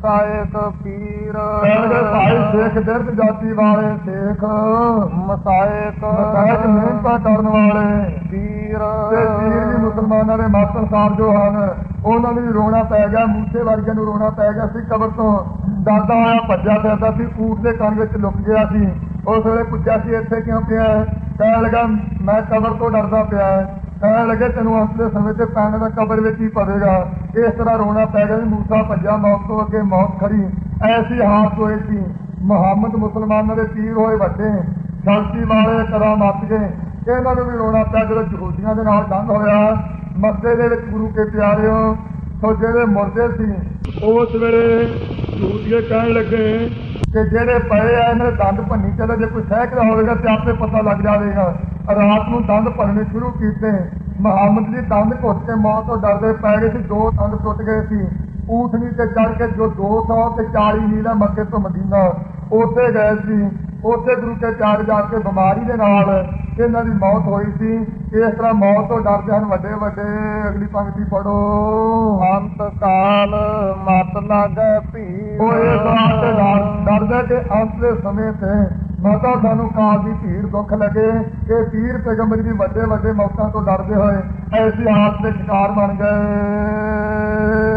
ਮਸਾਇਕ ਪੀਰ। ਭਾਈ ਸਿੱਖ ਦਿਰਦ ਜਾਤੀ ਵਾਲੇ ਸਿੱਖ। ਮਸਾਇਕ ਮਸਾਇਕ ਮਿਹਨਤਾਂ ਕਰਨ ਵਾਲੇ। ਪੀਰ। ਤੇ ਪੀਰ ਵੀ ਮੁਸਲਮਾਨਾਂ ਦੇ ਮਾਤਰ ਸਾਹਿਬ ਜੋ ਹਨ ਉਹਨਾਂ ਨੂੰ ਰੋਣਾ ਪੈ ਗਿਆ ਮੂਸੇ ਵਰਗੇ ਨੂੰ ਰੋਣਾ ਪੈ ਗਿਆ ਸੀ ਕਬਰ ਤੋਂ। ਡਰਦਾ ਹੋਇਆ ਭੱਜਿਆ ਫਿਰਦਾ ਸੀ ਊਠ ਦੇ ਕੰਨ ਵਿੱਚ ਲੁਕ ਗਿਆ ਸੀ। ਉਸ ਵੇਲੇ ਪੁੱਛਿਆ ਸੀ ਇੱਥੇ ਕਿਉਂ ਪਿਆ ਹੈ? ਕਹਿਣ ਲੱਗਾ ਮੈਂ ਕਬਰ ਤੋਂ ਡਰਦਾ ਪਿਆ। ਹੈ। ਕਹਿਣ ਲੱਗੇ, ਤੈਨੂੰ ਅੰਤ ਦੇ ਸਮੇਂ ਤੇ ਪੈਣ ਦਾ ਕਬਰ ਵਿੱਚ ਹੀ ਪਵੇਗਾ। ਇਸ ਤਰ੍ਹਾਂ ਰੋਣਾ ਪੈ ਗਿਆ ਵੀ ਮੂਸਾ ਭੱਜਾ ਮੌਤ ਤੋਂ ਅੱਗੇ ਮੌਤ ਖੜੀ। ਐਸੀ ਹਾਲਤ ਹੋਈ ਸੀ। ਮੁਹੰਮਦ ਮੁਸਲਮਾਨਾਂ ਦੇ ਤੀਰ ਹੋਏ ਵੱਡੇ। ਸ਼ਾਂਤੀ ਵਾਲੇ ਕਰਾਂ ਮੱਤ ਗਏ। ਇਹਨਾਂ ਨੂੰ ਵੀ ਰੋਣਾ ਪਿਆ ਜਦੋਂ ਯਹੂਦੀਆਂ ਦੇ ਨਾਲ ਜੰਗ ਹੋਇਆ। ਮੱਕੇ ਦੇ ਵਿੱਚ ਗੁਰੂ ਕੇ ਪਿਆਰਿਓ ਸੋ ਜਿਹੜੇ ਮੁਰਦੇ ਸੀ। ਉਸ ਵੇਲੇ ਯਹੂਦੀਏ ਕਹਿਣ ਲੱਗੇ ਕਿ ਜਿਹੜੇ ਪਏ ਆ, ਇਹਨਾਂ ਦੇ ਦੰਦ ਭੰਨੀ ਚਲੋ। ਜੇ ਕੋਈ ਸਹਿਕਦਾ ਹੋਵੇਗਾ ਤੇ ਆਪੇ ਪਤਾ ਲੱਗ ਜਾਵੇਗਾ। ਰਾਤ ਨੂੰ ਦੰਦ ਭੰਨਣੇ ਸ਼ੁਰੂ ਕੀਤੇ। ਮੁਹੰਮਦ ਜੀ ਦੰਦ ਘੁੱਟ ਕੇ ਮੌਤ ਤੋਂ ਡਰਦੇ ਪੈ ਗਏ ਸੀ ਦੋ ਦੰਦ ਟੁੱਟ ਗਏ ਸੀ। ਊਠਨੀ ਤੇ ਚੜ ਕੇ ਜੋ 200 ਤੇ 40 ਮੀਲ ਹੈ ਮੱਕੇ ਤੋਂ ਮਦੀਨਾ। ਉੱਥੇ ਗਏ ਸੀ। ਉੱਥੇ ਗੁਰੂ ਕੇ ਚਾਰ ਜਾ ਕੇ ਬਿਮਾਰੀ ਦੇ ਨਾਲ ਇਹਨਾਂ ਦੀ ਮੌਤ ਹੋਈ ਸੀ। ਇਸ ਤਰ੍ਹਾਂ ਮੌਤ ਤੋਂ ਡਰਦੇ ਹਨ ਵੱਡੇ ਵੱਡੇ। ਅਗਲੀ ਪੰਕਤੀ ਪੜੋ ਅੰਤ ਕਾਲ ਮਤ ਲਾਗੈ ਇਸ ਵਾਸਤੇ ਡਰ- ਡਰਦਾ ਕਿ ਅੰਤ ਦੇ ਸਮੇਂ ਤੇ ਮਾਤਾ ਸਾਨੂੰ ਕਾਲ ਦੀ ਭੀੜ ਦੁੱਖ ਲੱਗੇ। ਕਿ ਪੀਰ ਪੈਗੰਬਰ ਦੀ ਵੱਡੇ ਵੱਡੇ ਮੌਤਾਂ ਤੋਂ ਡਰਦੇ ਹੋਏ ਐਸੀ ਹਾਲਤ ਦੇ ਸ਼ਿਕਾਰ ਬਣ ਗਏ।